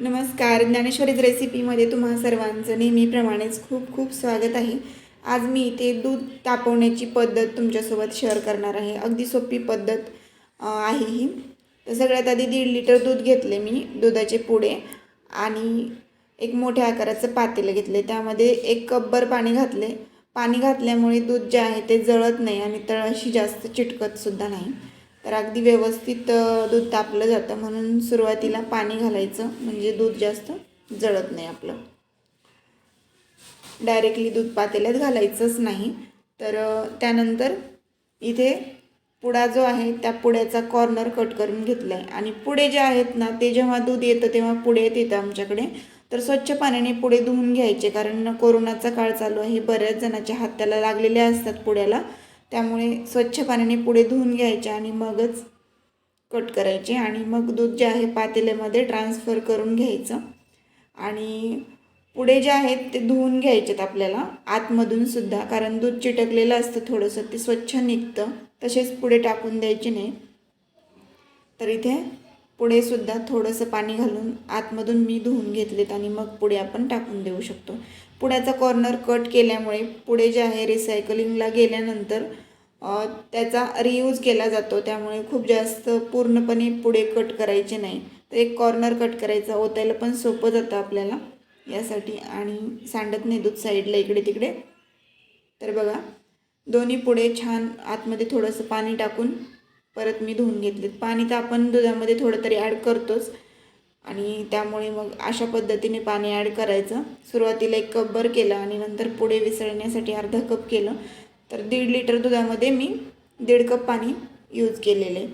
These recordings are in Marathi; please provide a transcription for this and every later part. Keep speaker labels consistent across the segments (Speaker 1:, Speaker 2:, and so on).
Speaker 1: नमस्कार ज्ञानेश्वरीज रेसिपीमध्ये तुम्हा सर्वांचं नेहमीप्रमाणेच खूप खूप स्वागत आहे. आज मी इथे दूध तापवण्याची पद्धत तुमच्यासोबत शेअर करणार आहे. अगदी सोपी पद्धत आहे ही. तर सगळ्यात आधी दीड लिटर दूध घेतले मी दुधाचे पुडे आणि एक मोठ्या आकाराचं पातेलं घेतले. त्यामध्ये एक कपभर पाणी घातले. पाणी घातल्यामुळे दूध जे आहे ते जळत नाही आणि तळाशी जास्त चिटकतसुद्धा नाही. तर अगदी व्यवस्थित दूध तापलं जातं. म्हणून सुरुवातीला पाणी घालायचं. म्हणजे दूध जास्त जळत नाही आपलं. डायरेक्टली दूध पातेल्यात घालायचंच नाही. तर त्यानंतर इथे पुडा जो आहे त्या पुड्याचा कॉर्नर कट करून घेतला आहे आणि पुढे जे आहेत ना ते जेव्हा दूध येतं तेव्हा पुढे येतं आमच्याकडे. तर स्वच्छ पाण्याने पुढे धुवून घ्यायचे. कारण कोरोनाचा काळ चालू आहे. बऱ्याच जणांच्या हात त्याला लागलेले असतात पुड्याला. त्यामुळे स्वच्छ पाण्याने पुढे धुवून घ्यायचे आणि मगच कट करायचे आणि मग दूध जे आहे पातेल्यामध्ये ट्रान्सफर करून घ्यायचं. आणि पुढे जे आहेत ते धुवून घ्यायचेत आपल्याला आतमधून सुद्धा कारण दूध चिटकलेलं असतं थोडंसं ते स्वच्छ निघतं. तसेच पुढे टाकून द्यायचे नाही. तर इथे पुढे सुद्धा थोडंसं पाणी घालून आतमधून मी धुवून घेतलेत आणि मग पुढे आपण टाकून देऊ शकतो. पुढ्याचा कॉर्नर कट केल्यामुळे पुढे जे आहे रिसायकलिंगला गेल्यानंतर त्याचा रियूज केला जातो. त्यामुळे खूप जास्त पूर्णपणे पुढे कट करायचे नाही. तर एक कॉर्नर कट करायचा ओतायला पण सोपं जातं आपल्याला यासाठी. आणि सांडत नाही दूध साईडला इकडे तिकडे. तर बघा दोन्ही पुढे छान आतमध्ये थोडंसं पाणी टाकून परत मी धुवून घेतलेत. पाणी तर आपण दुधामध्ये थोडं तरी ॲड करतोच. आणि त्यामुळे मग अशा पद्धतीने पाणी ॲड करायचं. सुरुवातीला एक कपभर केलं आणि नंतर पुढे विसळण्यासाठी अर्धा कप केलं. तर दीड लिटर दुधामध्ये मी दीड कप पाणी यूज केलेले.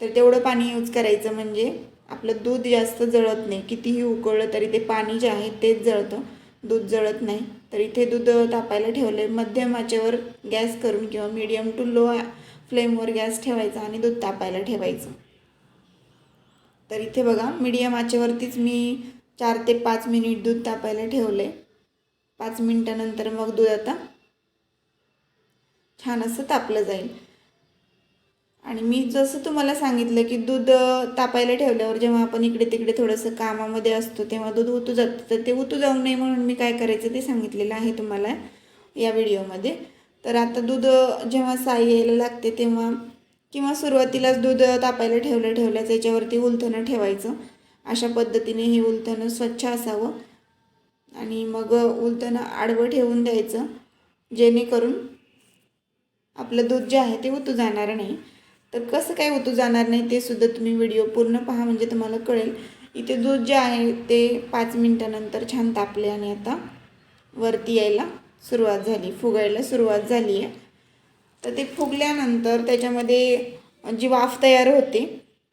Speaker 1: तर तेवढं पाणी यूज करायचं म्हणजे आपलं दूध जास्त जळत नाही. कितीही उकळलं तरी ते पाणी जे आहे तेच जळतं. दूध जळत नाही. तर इथे दूध तापायला ठेवलं आहे मध्यम आचेवर गॅस करून किंवा मीडियम टू लो फ्लेमवर गॅस ठेवायचा आणि दूध तापायला ठेवायचं. तर इथे बघा मीडियम आचेवरतीच मी चार ते पाच मिनिट दूध तापायला ठेवलं आहे पाच मिनटानंतर मग दूध आता छान असं तापलं जाईल. आणि मी जसं तुम्हाला सांगितलं की दूध तापायला ठेवल्यावर जेव्हा आपण इकडे तिकडे थोडंसं कामामध्ये असतो तेव्हा दूध उतू जातं. तर ते उतू जाऊ नये म्हणून मी काय करायचं ते सांगितलेलं आहे तुम्हाला या व्हिडिओमध्ये तर आता दूध जेव्हा साई यायला लागते तेव्हा किंवा सुरुवातीलाच दूध तापायला ठेवलं ठेवल्याच याच्यावरती उलथणं ठेवायचं. अशा पद्धतीने हे उलथणं स्वच्छ असावं. आणि मग उलथणं आडवं ठेवून द्यायचं जेणेकरून आपलं दूध जे आहे ते उतू जाणार नाही. तर कसं काय उतू जाणार नाही ते सुद्धा तुम्ही व्हिडिओ पूर्ण पहा म्हणजे तुम्हाला कळेल. इथे दूध जे आहे ते पाच मिनटानंतर छान तापले आणि आता वरती यायला सुरुवात झाली फुगायला सुरुवात झाली आहे. तर ते फुगल्यानंतर त्याच्यामध्ये जी वाफ तयार होते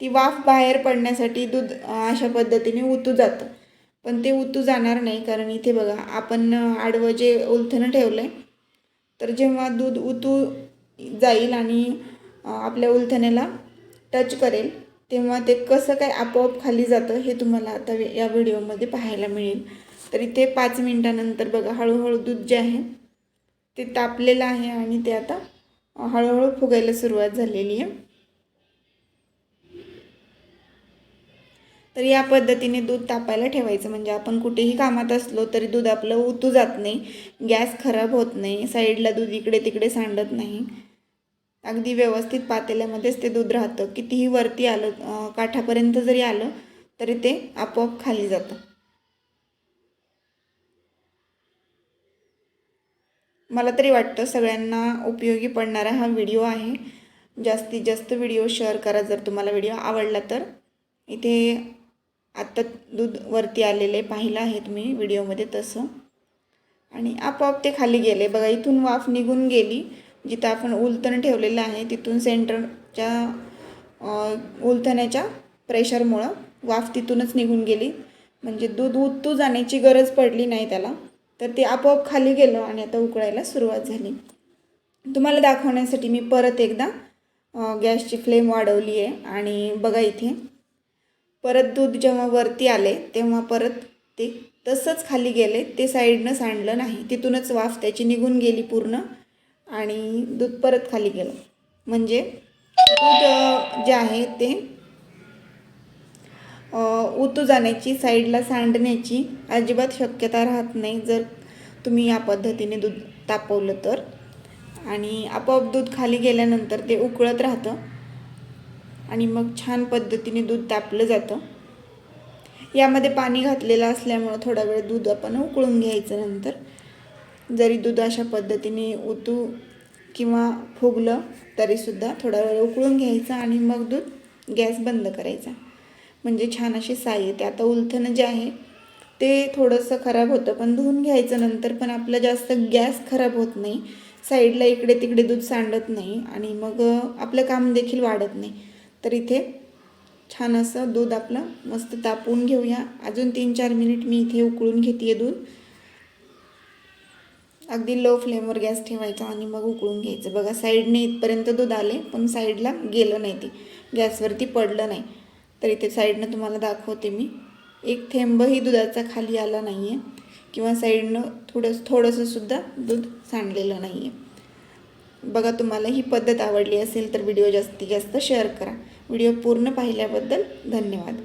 Speaker 1: ती वाफ बाहेर पडण्यासाठी दूध अशा पद्धतीने उतू जातं. पण ते उतू जाणार नाही कारण इथे बघा आपण आडवं जे उलथनं ठेवलं आहे तर जेव्हा दूध उतू जाईल आणि आपल्या उलथण्याला टच करेल तेव्हा ते कसं काय आपोआप खाली जातं हे तुम्हाला आता या व्हिडिओमध्ये पाहायला मिळेल. तर इथे पाच मिनटानंतर बघा हळूहळू दूध जे आहे ते तापलेलं आहे आणि ते आता हळूहळू फुगायला सुरुवात झालेली आहे. तर या पद्धतीने दूध तापायला ठेवायचं. म्हणजे आपण कुठेही कामात असलो तरी दूध आपलं उतू जात नाही. गॅस खराब होत नाही. साईडला दूध इकडे तिकडे सांडत नाही. अगदी व्यवस्थित पातेल्यामध्येच ते दूध राहतं. कितीही वरती आलं काठापर्यंत जरी आलं तरी ते आपोआप खाली जातं. मला तरी वाटतं सगळ्यांना उपयोगी पडणारा हा व्हिडिओ आहे. जास्तीत जास्त व्हिडिओ शेअर करा जर तुम्हाला व्हिडिओ आवडला तर. इथे आत्ता दूध वरती आलेले पाहिलं आहे तुम्ही व्हिडिओमध्ये तसं. आणि आपोआप ते खाली गेले. बघा इथून वाफ निघून गेली. जिथं आपण उलथण ठेवलेलं आहे तिथून सेंटरच्या उलथण्याच्या प्रेशरमुळं वाफ तिथूनच निघून गेली. म्हणजे दूध उतू जाण्याची गरज पडली नाही त्याला. तर ते आपोआप खाली गेलं आणि आता उकळायला सुरुवात झाली. तुम्हाला दाखवण्यासाठी मी परत एकदा गॅसची फ्लेम वाढवली आहे आणि बघा इथे. परत दूध जेव्हा वरती आले तेव्हा परत ते तसंच खाली गेले ते साईडनं सांडलं नाही. तिथूनच वाफ त्याची निघून गेली पूर्ण आणि दूध परत खाली गेलं. म्हणजे दूध जे आहे ते उतू जाण्याची साईडला सांडण्याची अजिबात शक्यता राहत नाही जर तुम्ही या पद्धतीने दूध तापवलं तर. आणि आपोआप दूध खाली गेल्यानंतर ते उकळत राहतं. आणि मग छान पद्धतीने दूध तापलं जातं. यामध्ये पाणी घातलेलं असल्यामुळं थोडा वेळ दूध आपण उकळून घ्यायचं नंतर. जरी दूध अशा पद्धतीने उतू किंवा फुगलं तरीसुद्धा थोडा वेळ उकळून घ्यायचं आणि मग दूध गॅस बंद करायचा. म्हणजे छान अशी साई येते आता उलथणं जे आहे ते थोडंसं खराब होतं. पण धुवून घ्यायचं नंतर पण आपलं जास्त गॅस खराब होत नाही. साईडला इकडे तिकडे दूध सांडत नाही आणि मग आपलं काम देखील वाढत नाही. तर इथे छान असं दूध आपलं मस्त तापवून घेऊया. अजून तीन चार मिनिट मी इथे उकळून घेते दूध. अगदी लो फ्लेमवर गॅस ठेवायचा आणि मग उकळून घ्यायचं. बघा साईडने इथपर्यंत दूध आले पण साईडला गेलं नाही ते. गॅसवरती पडलं नाही. तर इथे साईडनं तुम्हाला दाखवते मी. एक थेंबही दुधाचा खाली आला नाही आहे किंवा साईडनं थोडंसं थोडंसंसुद्धा दूध सांडलेलं नाही आहे बघा तुम्हाला ही पद्धत आवडली असेल तर व्हिडिओ जास्तीत जास्त शेअर करा. व्हिडिओ पूर्ण पाहिल्याबद्दल धन्यवाद.